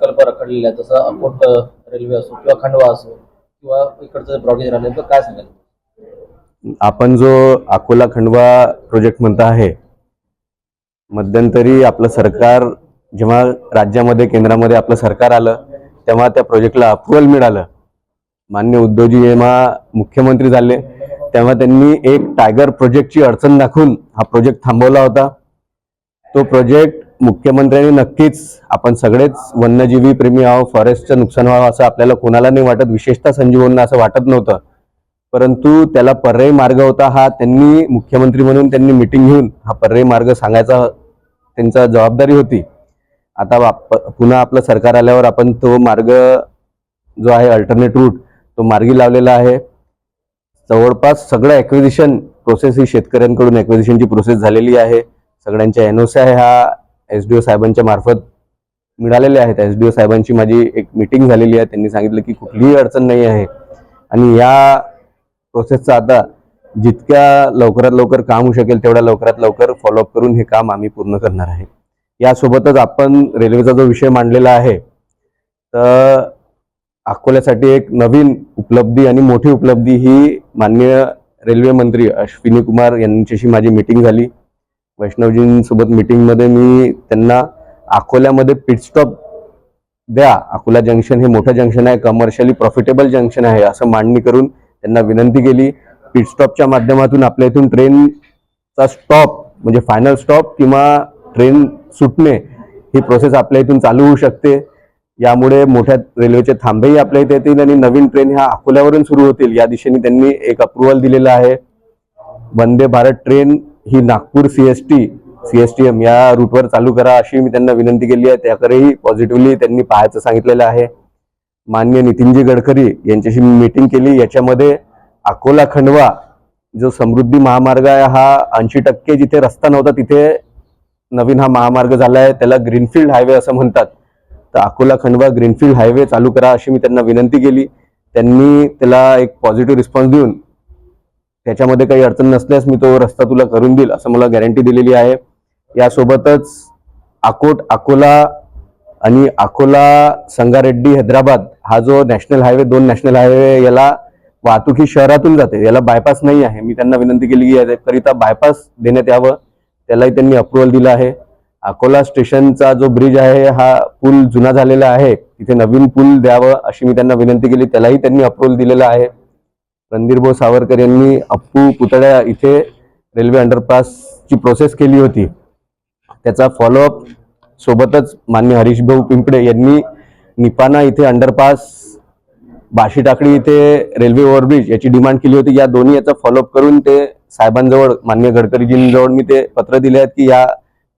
प्रकल्प रखडलेले आहेत जसं अकोट रेल्वे असो किंवा खंडवा असो किंवा इकडचं ब्रॉगेज राहिले तर काय सांगाल? आपण जो अकोला खंडवा प्रोजेक्ट म्हणता आहे मध्यंतरी आपलं सरकार जेव्हा राज्यामध्ये केंद्रामध्ये आपलं सरकार आलं तेव्हा त्या प्रोजेक्टला अप्रुव्हल मिळालं. मान्य उद्धवजी जेव्हा मुख्यमंत्री झाले तेव्हा त्यांनी एक टायगर प्रोजेक्टची अडचण दाखवून हा प्रोजेक्ट थांबवला होता. तो प्रोजेक्ट मुख्यमंत्र्यांनी नक्कीच आपण सगळेच वन्यजीवी प्रेमी आहो फॉरेस्टचं नुकसान व्हावं असं आपल्याला कोणाला नाही वाटत विशेषतः संजीवनना असं वाटत नव्हतं. परंतु त्याला पर्यायी मार्ग होता हा त्यांनी मुख्यमंत्री म्हणून त्यांनी मिटिंग घेऊन हा पर्यायी मार्ग सांगायचा त्यांचा जबाबदारी होती. आता वाप- पुन्हा आपलं सरकार आल्यावर आपण तो मार्ग जो आहे अल्टरनेट रूट तो मार्गी लावलेला आहे. जवळपास सगळं ॲक्विजिशन प्रोसेस ही शेतकऱ्यांकडून ॲक्विजिशनची प्रोसेस झालेली आहे. सगळ्यांच्या एनओसी आहे हा एस डी ओ साहेबांच्या मार्फत मिळालेले आहेत. एस डी ओ साहेबांची माझी एक मिटिंग झालेली आहे. त्यांनी सांगितलं की कुठलीही अडचण नाही आहे. आणि या प्रोसेसचा आता जितक्या लवकरात लवकर काम होऊ शकेल तेवढ्या लवकरात लवकर फॉलोअप करून हे काम आम्ही पूर्ण करणार आहे. यासोबतच आपण रेल्वेचा जो विषय मांडलेला आहे तर अकोल्यासाठी एक नवीन उपलब्धी आणि मोठी उपलब्धी ही माननीय रेल्वे मंत्री अश्विनी कुमार यांच्याशी माझी मिटिंग झाली. वैष्णवजींसोबत मिटिंगमध्ये मी त्यांना अकोल्यामध्ये पिटस्टॉप द्या. अकोला जंक्शन हे मोठं जंक्शन आहे. कमर्शियली प्रॉफिटेबल जंक्शन आहे असं मांडणी करून त्यांना विनंती केली. पिटस्टॉपच्या माध्यमातून आपल्या इथून ट्रेनचा स्टॉप म्हणजे फायनल स्टॉप किंवा ट्रेन सुटणे ही प्रोसेस आपल्या इथून चालू होऊ शकते. यामुळे मोठ्या रेल्वेचे थांबेही आपल्या इथे येतील आणि नवीन ट्रेन ह्या अकोल्यावरून सुरू होतील. या दिशेने त्यांनी एक अप्रुव्हल दिलेलं आहे. वंदे भारत ट्रेन ही Nagpur C S T C S T M या रूटवर चालू करा अशी मी त्यांना विनंती केली आहे. त्याकडेही पॉझिटिव्हली त्यांनी पाहायचं सांगितलेलं आहे. मान्य नितीनजी गडकरी यांच्याशी मी मीटिंग केली. याच्यामध्ये अकोला खंडवा जो समृद्धी महामार्ग आहे हा ऐंशी टक्के जिथे रस्ता नव्हता तिथे नवीन हा महामार्ग झाला आहे त्याला ग्रीनफील्ड हायवे असं म्हणतात. तर अकोला खंडवा ग्रीनफील्ड हायवे चालू करा अशी मी त्यांना विनंती केली. त्यांनी त्याला एक पॉझिटिव्ह रिस्पॉन्स देऊन त्याच्यामध्ये काही अडचण नसल्यास मी तो रस्ता तुला करून देईल असं मला गॅरंटी दिलेली आहे. यासोबतच अकोट अकोला आणि अकोला संगारेड्डी हैदराबाद हा जो नॅशनल हायवे दोन नॅशनल हायवे याला वाहतूक ही शहरातून जाते याला बायपास नाही आहे. मी त्यांना विनंती केली की याकरिता बायपास देण्यात यावं. त्यालाही त्यांनी अप्रुव्हल दिलं आहे. अकोला स्टेशनचा जो ब्रिज आहे हा पूल जुना झालेला आहे. तिथे नवीन पूल द्यावं अशी मी त्यांना विनंती केली त्यालाही त्यांनी अप्रुव्हल दिलेलं आहे. रणधीरभाऊ सावरकर यांनी अप्पू पुतळ्या इथे रेल्वे अंडरपासची प्रोसेस केली होती. त्याचा फॉलोअप सोबतच मान्य हरीशभाऊ पिंपळे पिंपडे यांनी निपाणा इथे अंडरपास बाशी टाकडी इथे रेल्वे ओव्हरब्रिज याची डिमांड केली होती. या दोन्ही याचा फॉलोअप करून ते साहेबांजवळ मान्य गडकरीजींजवळ मी ते पत्र दिले आहेत की या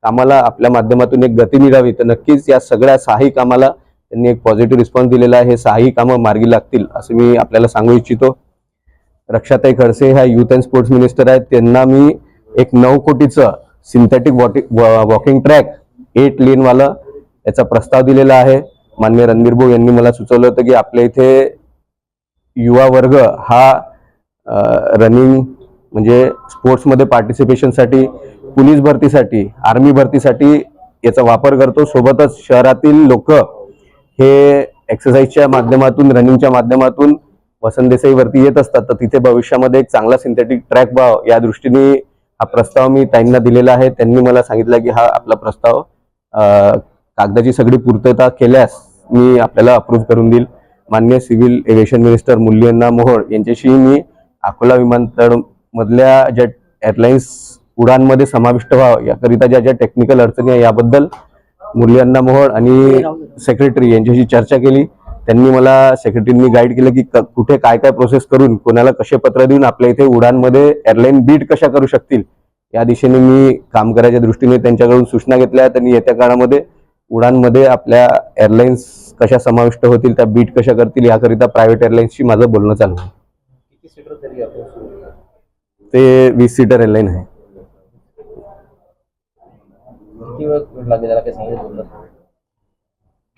कामाला आपल्या माध्यमातून एक गती मिळावी तर नक्कीच या सगळ्या सहाही कामाला त्यांनी एक पॉझिटिव्ह रिस्पॉन्स दिलेला आहे. हे सहाही कामं मार्गी लागतील असं मी आपल्याला सांगू इच्छितो. रक्षाताई खडसे ह्या युथ अँड स्पोर्ट्स मिनिस्टर आहेत. त्यांना मी एक नऊ कोटीचं सिंथेटिक वॉकिंग ट्रॅक एट लेनवालं याचा प्रस्ताव दिलेला आहे. मान्य रणबीर भाऊ यांनी मला सुचवलं होतं की आपल्या इथे युवा वर्ग हा रनिंग म्हणजे स्पोर्ट्समध्ये पार्टिसिपेशनसाठी पोलीस भरतीसाठी आर्मी भरतीसाठी याचा वापर करतो. सोबतच शहरातील लोक हे एक्सरसाइजच्या माध्यमातून रनिंगच्या माध्यमातून वसंत देसाईवरती येत असतात तर तिथे भविष्यामध्ये एक चांगला सिंथेटिक ट्रॅक व्हावा या दृष्टीने हा प्रस्ताव मी त्यांना दिलेला आहे. त्यांनी मला सांगितलं की हा आपला प्रस्ताव कागदाची सगळी पूर्तता केल्यास मी आपल्याला अप्रूव्ह करून देईल. मान्य सिव्हिल एव्हिएशन मिनिस्टर मुल्यन्ना मोहोळ यांच्याशी मी अकोला विमानतळ मधल्या ज्या एअरलाइन्स उडानमध्ये समाविष्ट व्हावं याकरिता ज्या ज्या टेक्निकल अडचणी आहे याबद्दल मुरलीअण्णा मोहोळ आणि सेक्रेटरी यांच्याशी चर्चा केली. त्यांनी मला सेक्रेटरींनी गाईड केलं की क- कुठे काय काय प्रोसेस करून कोणाला कसे पत्र देऊन आपल्या इथे उडानमध्ये एअरलाईन बीट कशा करू शकतील? या दिशेने मी काम करायच्या दृष्टीने त्यांच्याकडून सूचना घेतल्या. आणि येत्या काळामध्ये उडानमध्ये आपल्या एअरलाईन्स कशा समाविष्ट होतील त्या बीट कशा करतील याकरिता प्रायव्हेट एअरलाईन्सशी माझं बोलणं चालू आहे? ते वीस सीटर एअरलाईन आहे किती वेळ लागेल त्याला काही सांगितलं बोललं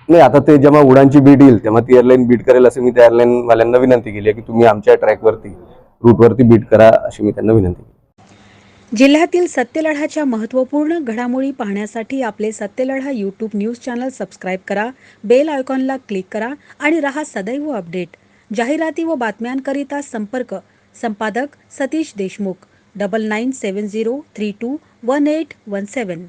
नाही आता ते जेव्हा उडानची बीट येईल तेव्हा ती एअरलाईन बीट करेल असं मी त्या एअरलाईन वाल्यांना विनंती केली आहे की तुम्ही आमच्या ट्रॅकवरती रूटवरती बीट करा अशी मी त्यांना विनंती केली. जिल्ह्यातील सत्यलढाच्या महत्त्वपूर्ण घडामोडी पाहण्यासाठी आपले Satyaladha YouTube news channel subscribe करा बेल आयकॉनला क्लिक करा आणि रहा सदैव अपडेट जाहिराती व बातम्यांकरिता संपर्क संपादक Satish Deshmukh double nine seven zero three two one eight one seven